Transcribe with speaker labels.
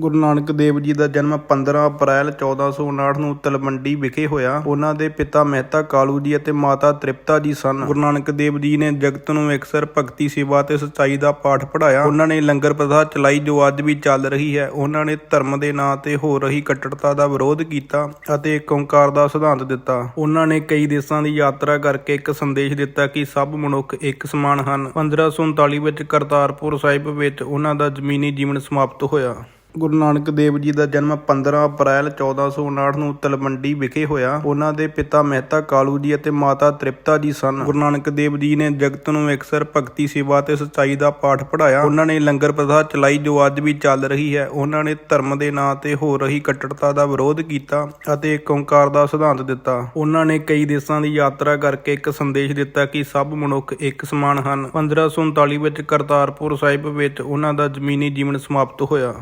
Speaker 1: ਗੁਰੂ ਨਾਨਕ ਦੇਵ ਜੀ ਦਾ ਜਨਮ 15 ਅਪ੍ਰੈਲ 1459 ਨੂੰ ਤਲਵੰਡੀ ਵਿਖੇ ਹੋਇਆ। ਉਹਨਾਂ ਦੇ ਪਿਤਾ ਮਹਿਤਾ ਕਾਲੂ ਜੀ ਅਤੇ ਮਾਤਾ ਤ੍ਰਿਪਤਾ ਜੀ ਸਨ। ਗੁਰੂ ਨਾਨਕ ਦੇਵ ਜੀ ਨੇ ਜਗਤ ਨੂੰ ਇਕਸਰ ਭਗਤੀ ਸੇਵਾ ਤੇ ਸੱਚਾਈ ਦਾ ਪਾਠ ਪੜਾਇਆ ਉਹਨਾਂ ਨੇ ਲੰਗਰ ਪ੍ਰਥਾ ਚਲਾਈ ਜੋ ਅੱਜ ਵੀ ਚੱਲ ਰਹੀ ਹੈ। ਉਹਨਾਂ ਨੇ ਧਰਮ ਦੇ ਨਾਂ ਤੇ ਹੋ ਰਹੀ ਕੱਟੜਤਾ ਦਾ ਵਿਰੋਧ ਕੀਤਾ ਅਤੇ ਇੱਕ ਓੰਕਾਰ ਦਾ ਸਿਧਾਂਤ ਦਿੱਤਾ। ਉਹਨਾਂ ਨੇ ਕਈ ਦੇਸ਼ਾਂ ਦੀ ਯਾਤਰਾ ਕਰਕੇ ਇੱਕ ਸੰਦੇਸ਼ ਦਿੱਤਾ ਕਿ ਸਭ ਮਨੁੱਖ ਇੱਕ ਸਮਾਨ ਹਨ। 1539 ਵਿੱਚ ਕਰਤਾਰਪੁਰ ਸਾਹਿਬ ਵਿੱਚ ਉਹਨਾਂ ਦਾ ਜ਼ਮੀਨੀ ਜੀਵਨ ਸਮਾਪਤ ਹੋਇਆ। ਗੁਰੂ ਨਾਨਕ ਦੇਵ ਜੀ ਦਾ ਜਨਮ 15 ਅਪ੍ਰੈਲ 1459 ਨੂੰ ਤਲਵੰਡੀ ਵਿਖੇ ਹੋਇਆ। ਉਹਨਾਂ ਦੇ ਪਿਤਾ ਮਹਿਤਾ ਕਾਲੂ ਜੀ ਅਤੇ ਮਾਤਾ ਤ੍ਰਿਪਤਾ ਜੀ ਸਨ। ਗੁਰੂ ਨਾਨਕ ਦੇਵ ਜੀ ਨੇ ਜਗਤ ਨੂੰ ਅਕਸਰ ਭਗਤੀ ਸੇਵਾ ਤੇ ਸੱਚਾਈ ਦਾ ਪਾਠ ਪੜਾਇਆ ਉਹਨਾਂ ਨੇ ਲੰਗਰ ਪ੍ਰਥਾ ਚਲਾਈ ਜੋ ਅੱਜ ਵੀ ਚੱਲ ਰਹੀ ਹੈ। ਉਹਨਾਂ ਨੇ ਧਰਮ ਦੇ ਨਾਂ ਤੇ ਹੋ ਰਹੀ ਕੱਟੜਤਾ ਦਾ ਵਿਰੋਧ ਕੀਤਾ ਅਤੇ ਇੱਕ ਓੰਕਾਰ ਦਾ ਸਿਧਾਂਤ ਦਿੱਤਾ। ਉਹਨਾਂ ਨੇ ਕਈ ਦੇਸ਼ਾਂ ਦੀ ਯਾਤਰਾ ਕਰਕੇ ਇੱਕ ਸੰਦੇਸ਼ ਦਿੱਤਾ ਕਿ ਸਭ ਮਨੁੱਖ ਇੱਕ ਸਮਾਨ ਹਨ। 1539 ਵਿੱਚ ਕਰਤਾਰਪੁਰ ਸਾਹਿਬ ਵਿੱਚ ਉਹਨਾਂ ਦਾ ਜ਼ਮੀਨੀ ਜੀਵਨ ਸਮਾਪਤ ਹੋਇਆ।